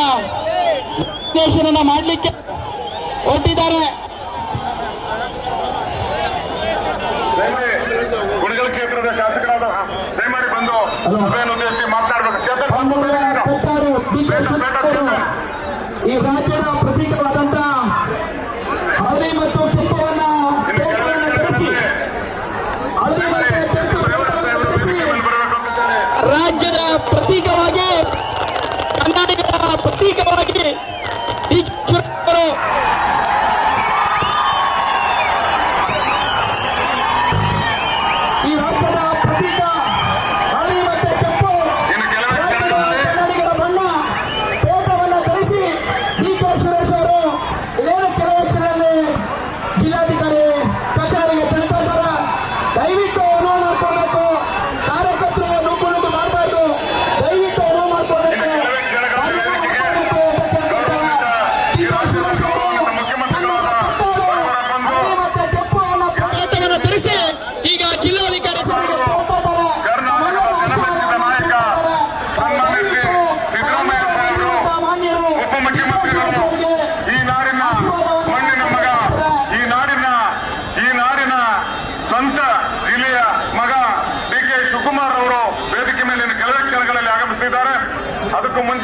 ನಿರ್ದೇಶನ ಮಾಡಲಿಕ್ಕೆ ಹೊರಟಿದ್ದಾರೆ. ಗುಣಗಲ್ ಕ್ಷೇತ್ರದ ಶಾಸಕರಾದ ದಯಮಾಡಿ ಬಂದು ಸಭೆಯನ್ನು ಉದ್ದೇಶಿಸಿ ಮಾತನಾಡಬೇಕು ಚೇತನ್ ಬಂದು ಪೆಟ್ಟಾರು, ಡಿ ಕೆ ಶಿವಕುಮಾರ್ ಈ ರಾಜ್ಯದ ಪ್ರತೀಕವಾದಂತ ಹಳದಿ ಮತ್ತು থেকে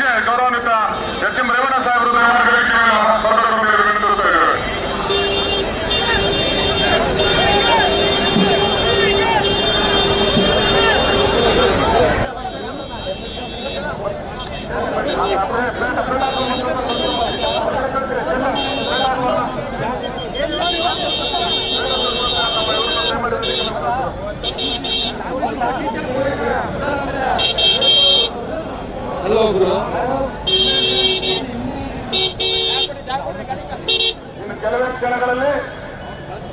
ಗೌರವಾನ್ವಿತ ಎಚ್ ಎಂ ರೇವಣ್ಣ ಸಾಹೇಬರು ದಯಮಾಡಿ ವೇದಿಕೆ ಮೇಲೆ ಗುರು. ಕೆಲವೇ ಕ್ಷಣಗಳಲ್ಲಿ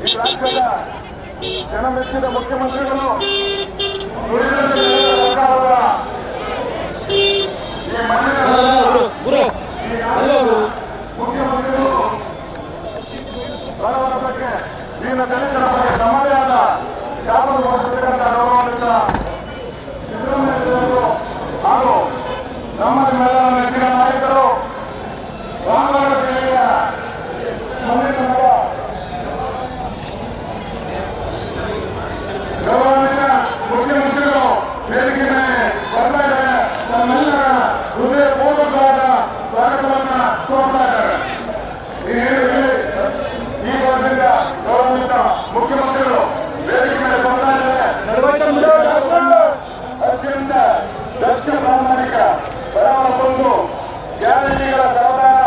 ಈ ರಾಜ್ಯದ ಜನಮೆಚ್ಚಿದ ಮುಖ್ಯಮಂತ್ರಿಗಳು ನುಡಿದಂತೆ ನಡೆಯುವ ಸರ್ಕಾರದ ಈ ಮಣ್ಣಿನ ಈ ನಾಡಿನ ಮುಖ್ಯಮಂತ್ರಿಗಳು ಬಡವರ ಬಗ್ಗೆ ದೀನ ದಲಿತರ ಬಗ್ಗೆ ತಮ್ಮದೇ ಆದ ಶಾಸನ ಮಾಡಿರ್ತಕ್ಕಂಥ ಗೌರವಾನ್ವಿತ ಸಿದ್ದರಾಮಯ್ಯವರು ಹಾಗೂ ನಮ್ಮ ನಿಮ್ಮೆಲ್ಲರ ನೆಚ್ಚಿನ ನಾಯಕರು ರಾಮನಗರ ಜಿಲ್ಲೆಯ ಮಣ್ಣಿನ ಮಗ ಗೌರವಾನ್ವಿತ ಮುಖ್ಯಮಂತ್ರಿಗಳು ವೇದಿಕೆ ಮೇಲೆ ಬರ್ತಾ ಇದ್ದಾರೆ ತಮ್ಮೆಲ್ಲರ ಹೃದಯಪೂರ್ವಕವಾದ ಸ್ವಾಗತವನ್ನ ಕೋರ್ತಾ ಇದ್ದಾರೆ ಈ ಹೇಳಿ ಈ ವರ್ಗದಿಂದ ಗೌರವಾನ್ವಿತ ಮುಖ್ಯಮಂತ್ರಿಗಳು ವೇದಿಕೆ ಮೇಲೆ ಬರ್ತಾ ಇದ್ದಾರೆ ಅತ್ಯಂತ ದಕ್ಷ ಪ್ರಾಮಾಣಿಕ ಬಡವರ ಬಂಧು ಗ್ಯಾರಂಟಿಗಳ ಸರ್ಕಾರ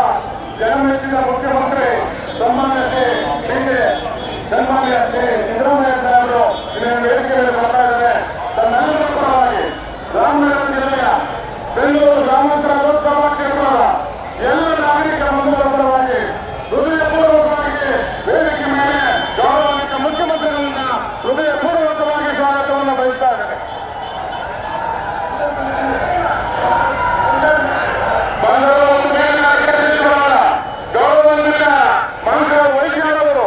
ಜನಮೆಚ್ಚಿದ ಮುಖ್ಯಮಂತ್ರಿ ಸನ್ಮಾನ್ಯ ಶ್ರೀ ಡಿ ಸನ್ಮಾನ್ಯ ಶ್ರೀ ಸಿದ್ದರಾಮಯ್ಯ ಸಾಹೇಬರು ಇಲ್ಲಿ ವೇದಿಕೆ ಮೇಲೆ ಬರ್ತಾ ಇದ್ದಾರೆ ತಮ್ಮೆಲ್ಲರ ಪರವಾಗಿ ರಾಮನಗರ ಜಿಲ್ಲೆಯ ಬೆಂಗಳೂರು ಗ್ರಾಮಾಂತರ ಲೋಕಸಭಾ ಕ್ಷೇತ್ರದ ಎಲ್ಲ ನಾಗರಿಕ ಬಂಧುಗಳ ಪರವಾಗಿ ಹೃದಯಪೂರ್ವಕವಾಗಿ ವೇದಿಕೆ ಮೇಲೆ ಗೌರವಾನ್ವಿತ ಮುಖ್ಯಮಂತ್ರಿಗಳನ್ನ ಹೃದಯಪೂರ್ವಕವಾಗಿ ಸ್ವಾಗತವನ್ನು ಬಯಸ್ತಾ ಇದ್ದಾರೆ ಬಂದರು ಒಂದು ಮೇಲಿನ ಅಧಿಕಾರಿ ಸಚಿವರಾದ ಗೌರವಾನ್ವಿತ ಮಹಂಕಾಲ್ ವೈದ್ಯರವರು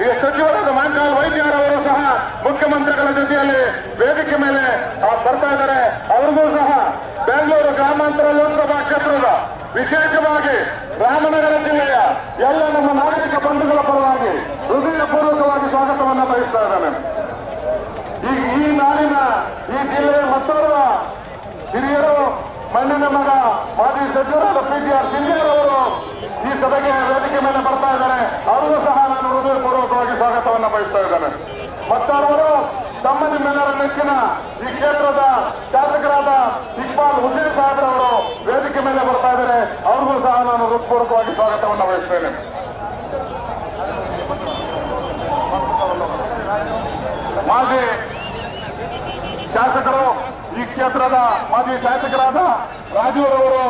ಈ ಸಚಿವರಾದ ಮಹಂಕಾಲ್ ವೈದ್ಯರವರು ಸಹ ಮುಖ್ಯಮಂತ್ರಿಗಳ ಜೊತೆಯಲ್ಲಿ ವೇದಿಕೆ ಮೇಲೆ ಬರ್ತಾ ಇದ್ದಾರೆ. ಅವ್ರಿಗೂ ಸಹ ಬೆಂಗಳೂರು ಗ್ರಾಮಾಂತರ ಲೋಕಸಭಾ ಕ್ಷೇತ್ರದ ವಿಶೇಷವಾಗಿ ರಾಮನಗರ ಜಿಲ್ಲೆಯ ಎಲ್ಲ ನಮ್ಮ ನಾಗರಿಕ ಬಂಧುಗಳ ಪರವಾಗಿ ಹೃದಯಪೂರ್ವಕವಾಗಿ ಸ್ವಾಗತವನ್ನು ಬಯಸ್ತಾ ಇದ್ದಾನೆ. ಈ ಈ ನಾಡಿನ, ಈ ಜಿಲ್ಲೆಯ ಮತ್ತೋರ್ವ ಹಿರಿಯರು, ಮಣ್ಣಿನ ಮಗ ಮಾಜಿ ಸಚಿವರಾದ ಪಿ ಟಿ ಆರ್ ಸಿಂಧೇರವರು ಈ ಸಭೆಗೆ ವೇದಿಕೆ ಮೇಲೆ ಬರ್ತಾ ಇದ್ದಾರೆ ಅವರಿಗೂ ಸಹ ನಾನು ಹೃದಯಪೂರ್ವಕವಾಗಿ ಬಯಸ್ತಾ ಇದ್ದಾನೆ. ಮತ್ತವರು ತಮ್ಮ ನಿಮ್ಮೆಲ್ಲರ ನೆಚ್ಚಿನ ಈ ಕ್ಷೇತ್ರದ ಶಾಸಕರಾದ ಇಕ್ಬಾಲ್ ಹುಸೇನ್ ಸಾಹೇಬ್ರವರು ವೇದಿಕೆ ಮೇಲೆ ಬರ್ತಾ ಇದ್ದಾರೆ. ಅವ್ರಿಗೂ ಸಹ ನಾನು ಹೃತ್ಪೂರ್ವಕವಾಗಿ ಸ್ವಾಗತವನ್ನು ಬಯಸ್ತೇನೆ ಮಾಜಿ ಶಾಸಕರು, ಈ ಕ್ಷೇತ್ರದ ಮಾಜಿ ಶಾಸಕರಾದ ರಾಜೂರವರು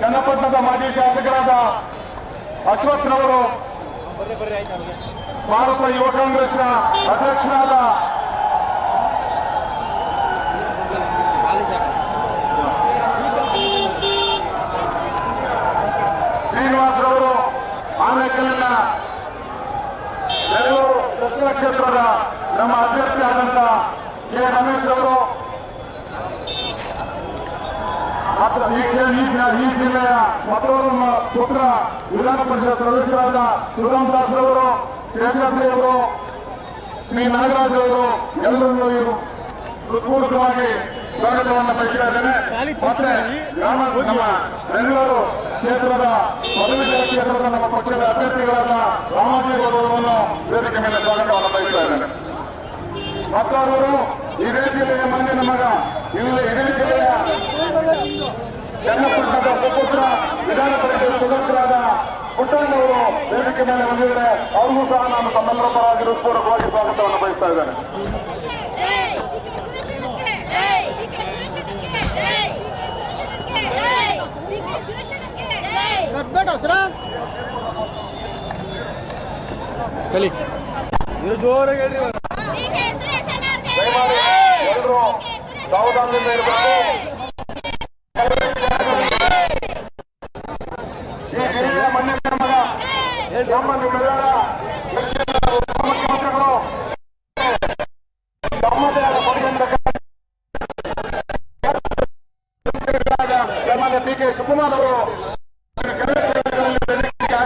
ಚನ್ನಪಟ್ಟಣದ ಮಾಜಿ ಶಾಸಕರಾದ ಅಶ್ವತ್ಥನವರು ಭಾರತ ಯುವ ಕಾಂಗ್ರೆಸ್ನ ಅಧ್ಯಕ್ಷರಾದ ಶ್ರೀನಿವಾಸರವರು ಆನೇಕಲ್ಲಿನ ಬೆಂಗಳೂರು ಸಚಿವ ಕ್ಷೇತ್ರದ ನಮ್ಮ ಅಭ್ಯರ್ಥಿ ಆದಂತ ಕೆ ರಮೇಶ್ ಅವರು ಈ ಜಿಲ್ಲೆಯ ಮತ್ತೊಂದು ಪುತ್ರ ವಿಧಾನ ಪರಿಷತ್ ಸದಸ್ಯರಾದ ಸುಗಮ್ ದಾಸ್ ಅವರು ಅವರು ಪಿ ನಾಗರಾಜ್ ಅವರು ಎಲ್ಲರೂ ಹೃತ್ಪೂರ್ವಕವಾಗಿ ಸ್ವಾಗತವನ್ನು ಬಯಸ್ತಾ ಇದ್ದೇನೆ ಮತ್ತೆ ಗ್ರಾಮ ನಮ್ಮ ಬೆಂಗಳೂರು ಕ್ಷೇತ್ರದ ಪದವೀಧರ ಕ್ಷೇತ್ರದ ನಮ್ಮ ಪಕ್ಷದ ಅಭ್ಯರ್ಥಿಗಳಾದ ರಾಮಾಜಿ ಗೌಡರನ್ನು ವೇದಿಕೆ ಮೇಲೆ ಸ್ವಾಗತವನ್ನು ಬಯಸ್ತಾ ಇದ್ದೇನೆ ಮತ್ತವರು ಇದೇ ಜಿಲ್ಲೆಯ ಮಾನ್ಯ ನಮಗ ಇಲ್ಲಿ ಇದೇ ಜಿಲ್ಲೆಯ ಚನ್ನಪಟ್ಟಣದ ಸುಪುತ್ರ ವಿಧಾನ ಪರಿಷತ್ ಸದಸ್ಯರಾದ ಪುಟ್ಟಣ್ಣವರು ವೇದಿಕೆ ಮೇಲೆ ಬಂದಿದ್ದಾರೆ ಅವ್ರಿಗೂ ಸಹ ನಾನು ತಮ್ಮೆಲ್ಲರ ಪರವಾಗಿ ಹೃತ್ಪೂರ್ವಕವಾಗಿ ಸ್ವಾಗತವನ್ನು ಬಯಸ್ತಾ ಇದ್ದೇನೆ. ಜೈ ಜೈ ಡಿಕೆ ಸುರೇಶನಿಗೆ ಜೈ ಜೈ ಡಿಕೆ ಸುರೇಶನಿಗೆ ಜೈ ಡಿಕೆ ಸುರೇಶನಿಗೆ ದಯಮಾಡಿ ಎಲ್ಲರೂ ಸಾವಧಾನದಿಂದ ಇರಬೇಕು. ಡಿ ಕೆ ಶಿವಕುಮಾರ್ ಅವರು ಕೆಲವು ಕ್ಷೇತ್ರಗಳಲ್ಲಿ ಬೆನ್ನಿಗೆ